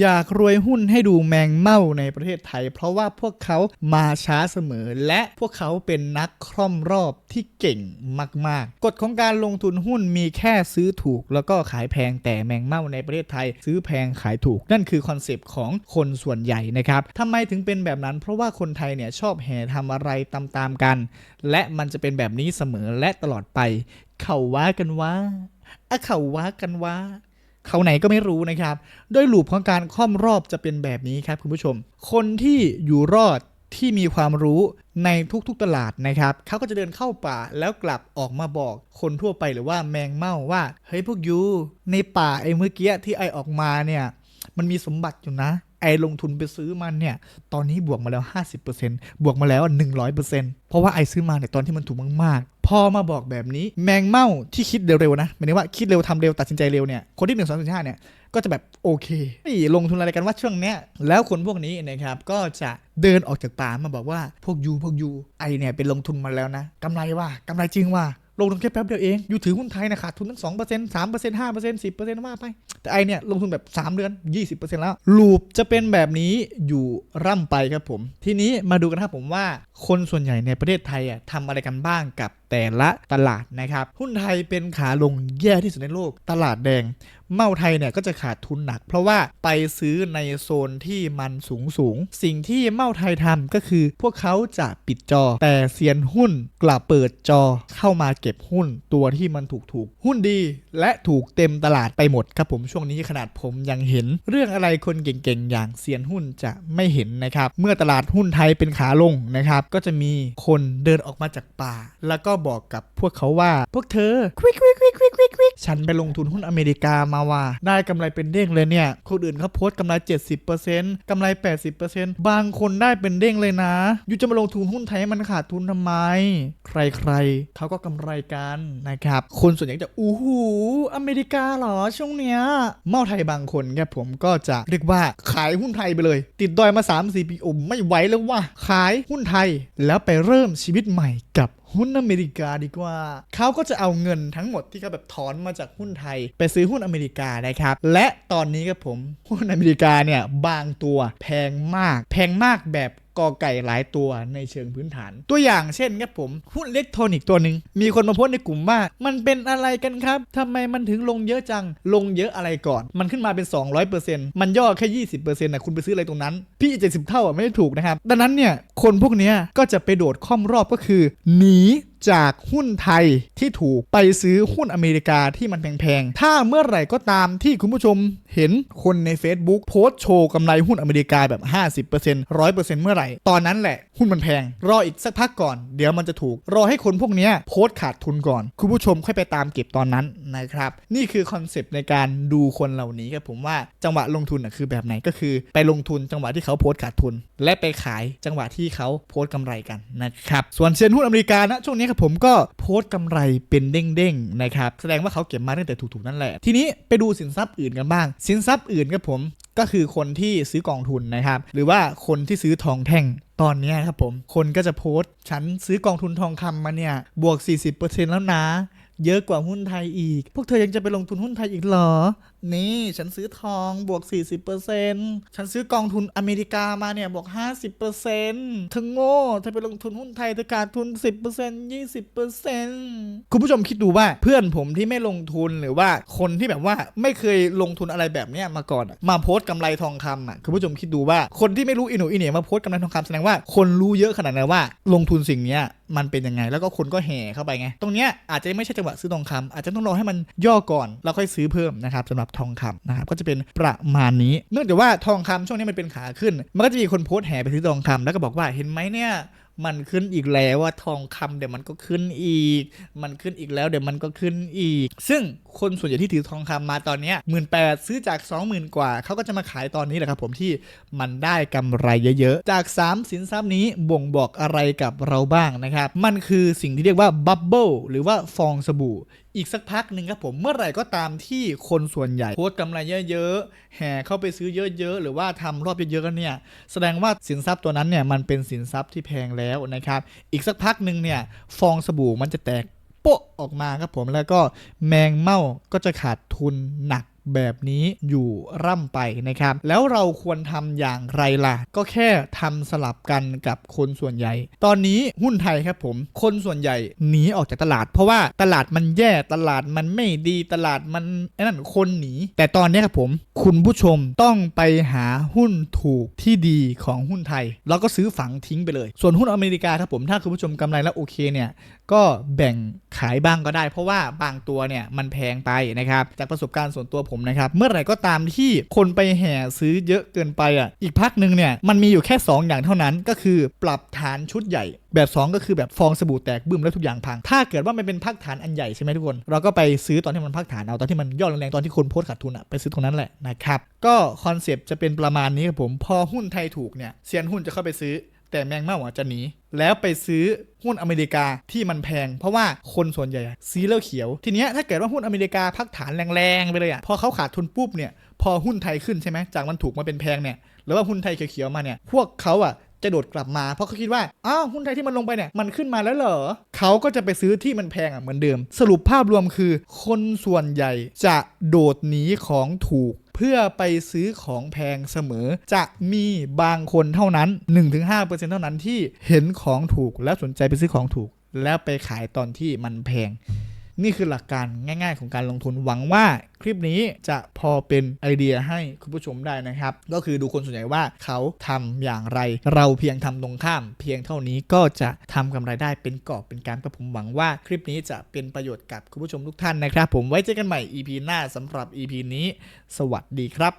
อยากรวยหุ้นให้ดูแมงเม่าในประเทศไทย เพราะว่าพวกเขามาช้าเสมอ และพวกเขาเป็นนักคร่อมรอบที่เก่งมาก ๆ กฎของการลงทุนหุ้นมีแค่ซื้อถูก แล้วก็ขายแพงแต่แมงเม่าในประเทศไทย ซื้อแพงขายถูก นั่นคือคอนเซปต์ของคนส่วนใหญ่นะครับทำไมถึงเป็นแบบนั้น เพราะว่าคนไทยเนี่ยชอบแห่ทำอะไรตามๆกัน และมันจะเป็นแบบนี้เสมอและตลอดไป เขาว่ากันว่าอะเขาว่ากันว่า เขาไหนก็ไม่รู้นะครับ โดยลูปของการค่อมรอบจะเป็นแบบนี้ครับคุณผู้ชม คนที่อยู่รอดที่มีความรู้ในทุกๆตลาดนะครับ เขาก็จะเดินเข้าป่าแล้วกลับออกมาบอกคนทั่วไปหรือว่าแมงเม่าว่า เฮ้ยพวกยูในป่าไอ้เมื่อกี้ที่ไอออกมาเนี่ย มันมีสมบัติอยู่นะ ลงทุนไปซื้อมันเนี่ย ตอนนี้บวกมาแล้ว 50%บวกมาแล้ว 100%เพราะว่าไอซื้อมาในยตอนที่มันถูกมากๆ พอมาบอกแบบนี้แมงเม่าที่คิดเร็วๆนะหมายถึงว่าคิดเร็วทำเร็วตัดสินใจเร็วเนี่ยคนที่1 2 3 4 5เนี่ยก็จะแบบโอเคนี่ลงทุนอะไรกันว่าช่วงเนี้ยแล้วคนพวกนี้นะครับก็จะเดินออกจากป่ามาบอกว่าพวกยูพวกยูไอเนี่ยเป็นลงทุนมาแล้วนะกำไรว่ากำไรจริงว่า ลงทุนแค่แป๊บเดียวเอง อยู่ถือหุ้นไทยนะขาดทุนทั้งสองเปอร์เซ็นต์สามเปอร์เซ็นต์ห้าเปอร์เซ็นต์สิบเปอร์เซ็นต์ว่าไป แต่ไอเนี่ยลงทุนแบบ 3 เดือน 20%แล้ว ลูปจะเป็นแบบนี้อยู่ร่ำไปครับผม ทีนี้มาดูกันครับผมว่าคนส่วนใหญ่ในประเทศไทยอะทำอะไรกันบ้างกับแต่ละตลาดนะครับ หุ้นไทยเป็นขาลงแย่ที่สุดในโลก ตลาดแดง เมาไทยเนี่ยก็จะขาดทุนหนัก เพราะว่าไปซื้อในโซนที่มันสูงสูง สิ่งที่เมาไทยทำก็คือ พวกเขาจะปิดจอ แต่เซียนหุ้นกลับเปิดจอเข้ามาเก็บหุ้นตัวที่มันถูกถูกหุ้นดี และถูกเต็มตลาดไปหมดครับผมช่วงนี้ขนาดผมยังเห็น เรื่องอะไรคนเก่งๆอย่างเซียนหุ้นจะไม่เห็นนะครับเมื่อตลาดหุ้นไทยเป็นขาลงนะครับก็จะมีคนเดินออกมาจากป่า แล้วก็บอกกับพวกเขาว่า พวกเธอควิกควิกควิกควิกควิกควิกฉันไปลงทุนหุ้นอเมริกามาว่า ได้กำไรเป็นเด้งเลยเนี่ย คนอื่นเขาโพสต์กำไร 70%กำไร 80%บางคนได้เป็นเด้งเลยนะ อยู่จะมาลงทุนหุ้นไทยให้มันขาดทุนทำไม ใครๆเขาก็กำไรกันนะครับ คนส่วนใหญ่จะอู้หูอเมริกาเหรอช่วงเนี้ยเมาไทยบางคนครับผมก็จะเรียกว่าขายหุ้นไทยไปเลย ติดดอยมา3-4ปีโอ้ไม่ไหวแล้วว่าขายหุ้นไทยแล้วไปเริ่มชีวิตใหม่กับ หุ้นอเมริกาดีกว่า เขาก็จะเอาเงินทั้งหมดที่เขาแบบถอนมาจากหุ้นไทย ไปซื้อหุ้นอเมริกานะครับ และตอนนี้ครับผมหุ้นอเมริกาเนี่ยบางตัวแพงมาก แพงมากแบบ กอไก่หลายตัวในเชิงพื้นฐาน ตัวอย่างเช่นครับผมหุ้นอิเล็กทรอนิกส์ตัวหนึ่งมีคนมาโพสต์ในกลุ่มว่า มันเป็นอะไรกันครับทำไมมันถึงลงเยอะจังลงเยอะอะไรก่อน มันขึ้นมาเป็น 200%มันย่อแค่20%นต์นะคุณไปซื้ออะไรตรงนั้น พี่เจ็ดสิบเท่าอะไม่ได้ถูกนะครับดังนั้นเนี่ยคนพวกนี้ก็จะไปโดดค่อมรอบก็คือหนี จากหุ้นไทยที่ถูกไปซื้อหุ้นอเมริกาที่มันแพงๆ ถ้าเมื่อไหร่ก็ตามที่คุณผู้ชมเห็นคนใน Facebook โพสต์โชว์กำไรหุ้นอเมริกาแบบ 50% 100%เมื่อไหร่ ตอนนั้นแหละหุ้นมันแพง รออีกสักพักก่อน เดี๋ยวมันจะถูก รอให้คนพวกนี้โพสต์ขาดทุนก่อน คุณผู้ชมค่อยไปตามเก็บตอนนั้นนะครับ นี่คือคอนเซปต์ในการดูคนเหล่านี้ครับผมว่าจังหวะลงทุนคือแบบไหนก็คือ ไปลงทุนจังหวะที่เขาโพสต์ขาดทุน และไปขายจังหวะที่เขาโพสต์กำไรกันนะครับส่วนเซียนหุ้นอเมริกานะช่วงนี้ครับผมก็โพสต์กำไรเป็นเด้งๆนะครับแสดงว่าเขาเก็บมาตั้งแต่ถูกๆนั่นแหละ ทีนี้ไปดูสินทรัพย์อื่นกันบ้าง สินทรัพย์อื่นครับผมก็คือคนที่ซื้อกองทุนนะครับ หรือว่าคนที่ซื้อทองแท่งตอนนี้ครับผมคนก็จะโพสต์ ฉันซื้อกองทุนทองคำมาเนี่ย บวก 40%แล้วนะ เยอะกว่าหุ้นไทยอีก พวกเธอยังจะไปลงทุนหุ้นไทยอีกเหรอ นี่ ฉันซื้อทองบวก 40%ฉันซื้อกองทุนอเมริกามาเนี่ยบวก 50%เธอโง่เธอไปลงทุนหุ้นไทยเธอขาดทุน 10% 20%คุณผู้ชมคิดดูว่าเพื่อนผมที่ไม่ลงทุนหรือว่าคนที่แบบว่าไม่เคยลงทุนอะไรแบบเนี้ยมาก่อนมาโพสต์กำไรทองคำอะคุณผู้ชมคิดดูว่าคนที่ไม่รู้อินโนอินเหน่ยมาโพสต์กำไรทองคำแสดงว่าคนรู้เยอะขนาดไหนว่า ลงทุนสิ่งเนี้ยมันเป็นยังไงแล้วก็คนก็แห่เข้าไปไง ตรงเนี้ยอาจจะไม่ใช่จังหวะซื้อทองคำอาจจะต้องรอให้มันย่อก่อนแล้วค่อยซื้อเพิ่มนะครับสำหรับทองคำนะครับก็จะเป็นประมาณนี้ เนื่องจากว่าทองคำช่วงนี้มันเป็นขาขึ้น มันก็จะมีคนโพสต์แห่ไปซื้อทองคำแล้วก็บอกว่าเห็นไหมเนี่ยมันขึ้นอีกแล้วว่าทองคำเดี๋ยวมันก็ขึ้นอีก มันขึ้นอีกแล้วเดี๋ยวมันก็ขึ้นอีก ซึ่ง คนส่วนใหญ่ที่ถือทองคำมาตอนนี้หมื่นแปดซื้อจาก 20,000 กว่า เขาก็จะมาขายตอนนี้แหละครับผมที่มันได้กำไรเยอะๆ จาก 3 สินทรัพย์นี้บ่งบอกอะไรกับเราบ้างนะครับ มันคือสิ่งที่เรียกว่าบับเบิลหรือว่าฟองสบู่อีกสักพักหนึ่งครับผมเมื่อไหร่ก็ตามที่คนส่วนใหญ่โพสต์กำไรเยอะๆแห่เข้าไปซื้อเยอะๆ หรือว่าทำรอบเยอะๆกันเนี่ยแสดงว่าสินทรัพย์ตัวนั้นเนี่ยมันเป็นสินทรัพย์ที่แพงแล้วนะครับ อีกสักพักหนึ่งเนี่ยฟองสบู่มันจะแตก โปะออกมาครับผมแล้วก็แมงเม่าก็จะขาดทุนหนัก แบบนี้อยู่ร่ำไปนะครับ แล้วเราควรทำอย่างไรล่ะ ก็แค่ทำสลับกันกับคนส่วนใหญ่ ตอนนี้หุ้นไทยครับผม คนส่วนใหญ่หนีออกจากตลาด เพราะว่าตลาดมันแย่ตลาดมันไม่ดีตลาดมันนั่นคนหนี แต่ตอนนี้ครับผม คุณผู้ชมต้องไปหาหุ้นถูกที่ดีของหุ้นไทย แล้วก็ซื้อฝังทิ้งไปเลย ส่วนหุ้นอเมริกาครับผมถ้าคุณผู้ชมกำไรแล้วโอเคเนี่ยก็แบ่งขายบ้างก็ได้ เพราะว่าบางตัวเนี่ยมันแพงไปนะครับจากประสบการณ์ส่วนตัวผมนะครับ เมื่อไหร่ก็ตามที่คนไปแห่ซื้อเยอะเกินไปอะ อีกพักหนึ่งเนี่ยมันมีอยู่แค่ 2 อย่างเท่านั้นก็คือปรับฐานชุดใหญ่ แบบ 2 ก็คือแบบฟองสบู่แตกบึ้มแล้วทุกอย่างพัง ถ้าเกิดว่ามันเป็นพักฐานอันใหญ่ใช่ไหมทุกคน เราก็ไปซื้อตอนที่มันพักฐานเอาตอนที่มันย่อแรงๆตอนที่คนโพสต์ขาดทุนอะไปซื้อตรงนั้นแหละนะครับก็คอนเซปต์จะเป็นประมาณนี้ครับผมพอหุ้นไทยถูกเนี่ยเซียนหุ้นจะเข้าไปซื้อ แต่แมงเม่าอะจะหนี แล้วไปซื้อหุ้นอเมริกาที่มันแพง เพราะว่าคนส่วนใหญ่อะซื้อแล้วเขียว ทีเนี้ยถ้าเกิดว่าหุ้นอเมริกาพักฐานแรงๆไปเลยอะพอเขาขาดทุนปุ๊บเนี่ยพอหุ้นไทยขึ้นใช่ไหมจากมันถูกมาเป็นแพงเนี่ยหรือว่าหุ้นไทยเขียวๆมาเนี่ยพวกเขาอะจะโดดกลับมาเพราะเขาคิดว่า อ้าวหุ้นไทยที่มันลงไปเนี่ย มันขึ้นมาแล้วเหรอ เขาก็จะไปซื้อที่มันแพงอะเหมือนเดิม สรุปภาพรวมคือ คนส่วนใหญ่จะโดดหนีของถูก เพื่อไปซื้อของแพงเสมอ จะมีบางคนเท่านั้น 1-5%เท่านั้นที่เห็นของถูกแล้วสนใจไปซื้อของถูก แล้วไปขายตอนที่มันแพง นี่คือหลักการง่าย ๆ ของการลงทุนหวังว่าคลิปนี้จะพอเป็นไอเดียให้คุณผู้ชมได้นะครับ ก็คือดูคนส่วนใหญ่ว่าเขาทำอย่างไร เราเพียงทำตรงข้าม เพียงเท่านี้ก็จะทำกำไรได้เป็นกอบเป็นการก็ผมหวังว่าคลิปนี้จะเป็นประโยชน์กับคุณผู้ชมทุกท่านนะครับ ผมไว้เจอกันใหม่ EP หน้าสำหรับ EP นี้ สวัสดีครับ